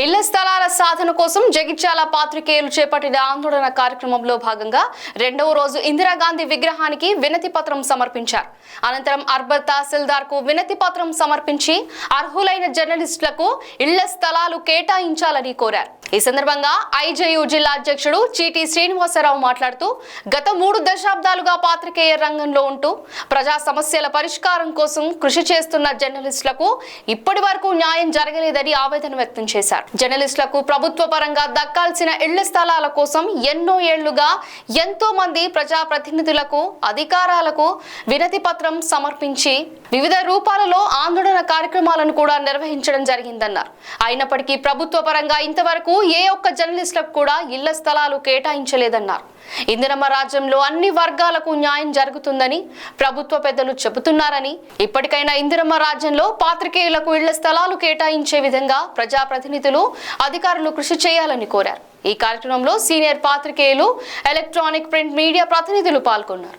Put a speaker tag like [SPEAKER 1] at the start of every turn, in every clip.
[SPEAKER 1] ఇళ్ళ స్థలాల సాధన కోసం జగిత్యాల పాత్రికేయులు చేపట్టిన ఆందోళన కార్యక్రమంలో భాగంగా రెండవ రోజు ఇందిరాగాంధీ విగ్రహానికి వినతి పత్రం సమర్పించారు. అనంతరం అర్బర్ తహసీల్దార్కు వినతి పత్రం సమర్పించి అర్హులైన జర్నలిస్టులకు ఇళ్ళ స్థలాలు కేటాయించాలని కోరారు. ఈ సందర్భంగా ఐజేయు జిల్లా అధ్యక్షుడు చీటీ శ్రీనివాసరావు మాట్లాడుతూ గత మూడు దశాబ్దాలుగా పాత్రికేయ రంగంలో ఉంటూ ప్రజా సమస్యల పరిష్కారం కోసం కృషి చేస్తున్న జర్నలిస్టులకు ఇప్పటి వరకు న్యాయం జరగలేదని ఆవేదన వ్యక్తం చేశారు. జర్నలిస్టులకు ప్రభుత్వ పరంగా దక్కాల్సిన ఇళ్ళ స్థలాల కోసం ఎన్నో ఏళ్ళుగా ఎంతో మంది ప్రజా ప్రతినిధులకు అధికారాలకు వినతి పత్రం సమర్పించి వివిధ రూపాలలో ఆందోళన కార్యక్రమాలను కూడా నిర్వహించడం జరిగిందన్నారు. అయినప్పటికీ ప్రభుత్వ పరంగా ఇంతవరకు ఏ ఒక్క జర్నలిస్టులకు కూడా ఇళ్ళ స్థలాలు కేటాయించలేదన్నారు. ఇందిరమ్మ రాజ్యంలో అన్ని వర్గాలకు న్యాయం జరుగుతుందని ప్రభుత్వ పెద్దలు చెబుతున్నారని ఇప్పటికైనా ఇందిరమ్మ రాజ్యంలో పాత్రికేయులకు ఇళ్ళ స్థలాలు కేటాయించే విధంగా ప్రజాప్రతినిధులు అధికారులు కృషి చేయాలని కోరారు. ఈ కార్యక్రమంలో సీనియర్ పాత్రికేయులు ఎలక్ట్రానిక్ ప్రింట్ మీడియా ప్రతినిధులు పాల్గొన్నారు.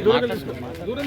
[SPEAKER 2] దూరం తీసుకోమా దూరం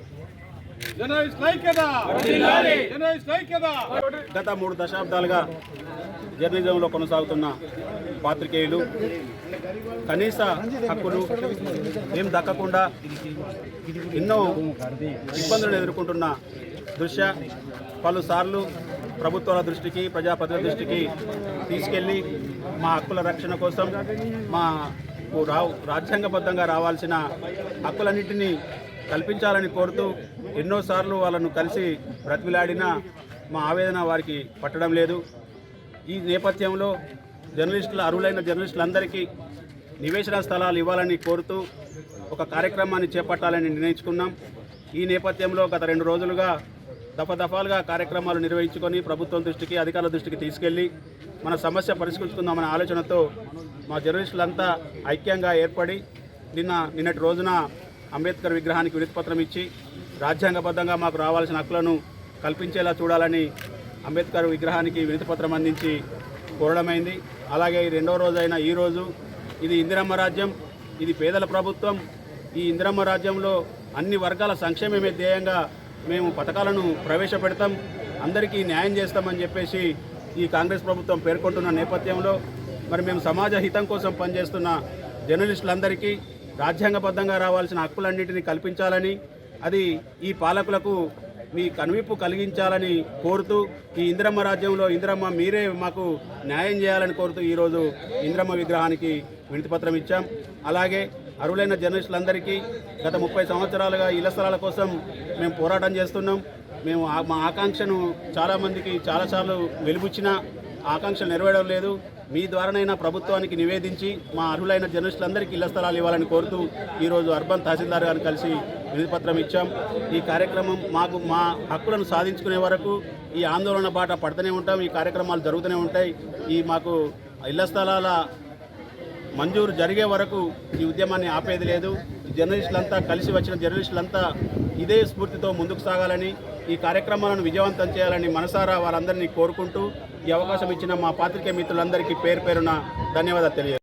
[SPEAKER 3] గత మూడు దశాబ్దాలుగా జర్నలిజంలో కొనసాగుతున్న పాత్రికేయులు కనీస హక్కులు ఏం దక్కకుండా ఎన్నో ఇబ్బందులను ఎదుర్కొంటున్న దృశ్య పలుసార్లు ప్రభుత్వాల దృష్టికి ప్రజాప్రతినిధుల దృష్టికి తీసుకెళ్ళి మా హక్కుల రక్షణ కోసం మా రా రాజ్యాంగబద్ధంగా రావాల్సిన హక్కులన్నింటినీ కల్పించాలని కోరుతూ ఎన్నోసార్లు వాళ్ళను కలిసి బ్రతిమిలాడినా మా ఆవేదన వారికి పట్టడం లేదు. ఈ నేపథ్యంలో జర్నలిస్టుల అర్హులైన జర్నలిస్టులందరికీ నివేశన స్థలాలు ఇవ్వాలని కోరుతూ ఒక కార్యక్రమాన్ని చేపట్టాలని నిర్ణయించుకున్నాం. ఈ నేపథ్యంలో గత రెండు రోజులుగా దఫాదఫాలుగా కార్యక్రమాలు నిర్వహించుకొని ప్రభుత్వం దృష్టికి అధికారుల దృష్టికి తీసుకెళ్ళి మన సమస్య పరిష్కరించుకుందామనే ఆలోచనతో మా జర్నలిస్టులంతా ఐక్యంగా ఏర్పడి నిన్న నిన్నటి రోజున అంబేద్కర్ విగ్రహానికి వినతిపత్రం ఇచ్చి రాజ్యాంగబద్ధంగా మాకు రావాల్సిన హక్కులను కల్పించేలా చూడాలని అంబేద్కర్ విగ్రహానికి వినతిపత్రం అందించి కోరడమైంది. అలాగే ఈ రెండవ రోజైన ఈ రోజు ఇది ఇందిరమ్మ రాజ్యం ఇది పేదల ప్రభుత్వం. ఈ ఇందిరమ్మ రాజ్యంలో అన్ని వర్గాల సంక్షేమమే ధ్యేయంగా మేము పథకాలను ప్రవేశపెడతాం. అందరికీ న్యాయం చేస్తామని చెప్పేసి ఈ కాంగ్రెస్ ప్రభుత్వం పేర్కొంటున్న నేపథ్యంలో మరి మేము సమాజ హితం కోసం పనిచేస్తున్న జర్నలిస్టులందరికీ రాజ్యాంగబద్ధంగా రావాల్సిన హక్కులన్నింటినీ కల్పించాలని అది ఈ పాలకులకు మీ కనువిప్పు కలిగించాలని కోరుతూ ఈ ఇంద్రమ్మ రాజ్యంలో ఇంద్రమ్మ మీరే మాకు న్యాయం చేయాలని కోరుతూ ఈరోజు ఇంద్రమ్మ విగ్రహానికి వినతిపత్రం ఇచ్చాం. అలాగే అరువులైన జర్నలిస్టులందరికీ గత ముప్పై సంవత్సరాలుగా ఇళ్ళ స్థలాల కోసం మేము పోరాటం చేస్తున్నాం. మేము మా ఆకాంక్షను చాలామందికి చాలాసార్లు వెలుబుచ్చిన ఆకాంక్షలు నెరవేరడం లేదు. మీ ద్వారానైనా ప్రభుత్వానికి నివేదించి మా అర్హులైన జర్నలిస్టులందరికీ ఇళ్ళ స్థలాలు ఇవ్వాలని కోరుతూ ఈరోజు అర్బన్ తహసీల్దార్ గారిని కలిసి వినతిపత్రం ఇచ్చాం. ఈ కార్యక్రమం మాకు మా హక్కులను సాధించుకునే వరకు ఈ ఆందోళన బాట పడుతూనే ఉంటాం. ఈ కార్యక్రమాలు జరుగుతూనే ఉంటాయి. ఈ మాకు ఇళ్ళ స్థలాల మంజూరు జరిగే వరకు ఈ ఉద్యమాన్ని ఆపేది లేదు. జర్నలిస్టులంతా కలిసి వచ్చిన జర్నలిస్టులంతా ఇదే స్ఫూర్తితో ముందుకు సాగాలని ఈ కార్యక్రమాలను విజయవంతం చేయాలని మనసారా వారందరినీ కోరుకుంటూ ఈ అవకాశం ఇచ్చిన మా పాత్రికేయ మిత్రులందరికీ పేరు పేరున ధన్యవాదాలు తెలియదు